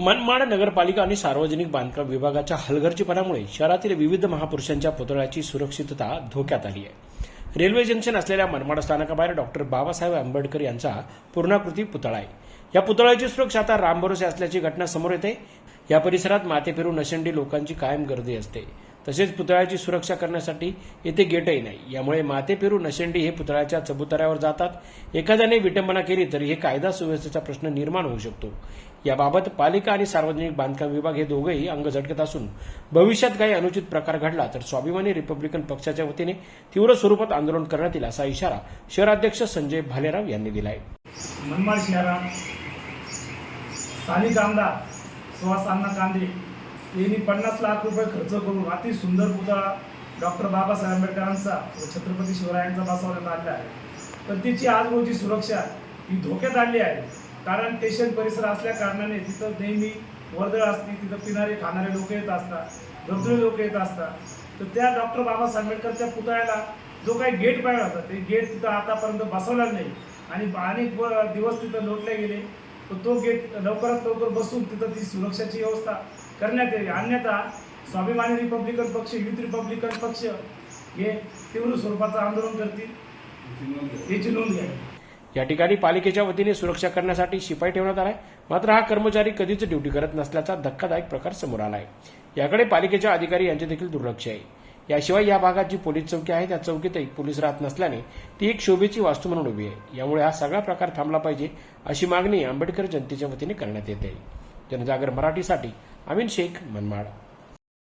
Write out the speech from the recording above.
मनमाड नगरपालिका आणि सार्वजनिक बांधकाम विभागाच्या हलगर्जीपणामुळे शहरातील विविध महापुरुषांच्या पुतळ्याची सुरक्षितता धोक्यात आली आहे. रेल्वे जंक्शन असलेल्या मनमाड स्थानकाबाहेर डॉक्टर बाबासाहेब आंबेडकर यांचा पूर्णाकृती पुतळा आहे. या पुतळ्याची सुरक्षा आता रामभरोसे असल्याची घटना समोर येते. या परिसरात माथे फिरून नशंडी लोकांची कायम गर्दी असते. तसेच पुतळ्याची सुरक्षा करण्यासाठी येथे गेटही नाही. यामुळे माते पेरू नशेंडी हे पुतळ्याच्या चबुतऱ्यावर जातात. एखाद्याने विटंबना केली तर हे कायदा सुव्यवस्थेचा प्रश्न निर्माण होऊ शकतो. याबाबत पालिका आणि सार्वजनिक बांधकाम विभाग हे दोघेही अंग झटकत असून भविष्यात काही अनुचित प्रकार घडला तर स्वाभिमानी रिपब्लिकन पक्षाच्या वतीने तीव्र स्वरूपात आंदोलन करण्यात येईल असा इशारा शहराध्यक्ष संजय भालेराव यांनी दिला आहे मनमाड शहरात स्थानिक आमदार सुहास अण्णा कांदे यांनी पन्नास लाख रुपये खर्च करून अति सुंदर पुतळा डॉक्टर बाबासाहेब आंबेडकरांचा व छत्रपती शिवरायांचा बसवण्यात आलेला आहे. पण तिची आज रोजी सुरक्षा ही धोक्यात आली आहे. कारण स्टेशन परिसर असल्या कारणाने तिथं नेहमी वर्दळ असते तिथं पिणारे खाणारे लोक येत असतात गरजुळे लोक येत असतात. तर त्या डॉक्टर बाबासाहेब आंबेडकरच्या पुतळ्याला जो काही गेट पाहिजे होता ते गेट तिथं आतापर्यंत बसवला नाही. आणि अनेक दिवस तिथं लोटले गेले. तो गेट लवकरात लवकर बसून तिथं ती सुरक्षाची व्यवस्था करण्यात येईल अन्यथा स्वाभिमानी रिपब्लिकन पक्ष युथ रिपब्लिकन पक्ष हे तीव्र स्वरूपाचं आंदोलन करतील. याची नोंद घ्या. या ठिकाणी पालिकेच्या वतीने सुरक्षा करण्यासाठी शिपाई ठेवण्यात आलाय. मात्र हा कर्मचारी कधीच ड्युटी करत नसल्याचा धक्कादायक प्रकार समोर आला आहे याकडे पालिकेच्या अधिकारी यांचे देखील दुर्लक्ष आहे. याशिवाय या भागात जी पोलीस चौकी आहे त्या चौकीतही पोलीस राहत नसल्याने ती एक शोभेची वास्तू म्हणून उभी आहे. यामुळे हा सगळा प्रकार थांबला पाहिजे अशी मागणी आंबेडकर जनतेच्या वतीने करण्यात येते. जनजागर मराठीसाठी अमीन शेख मनमाड.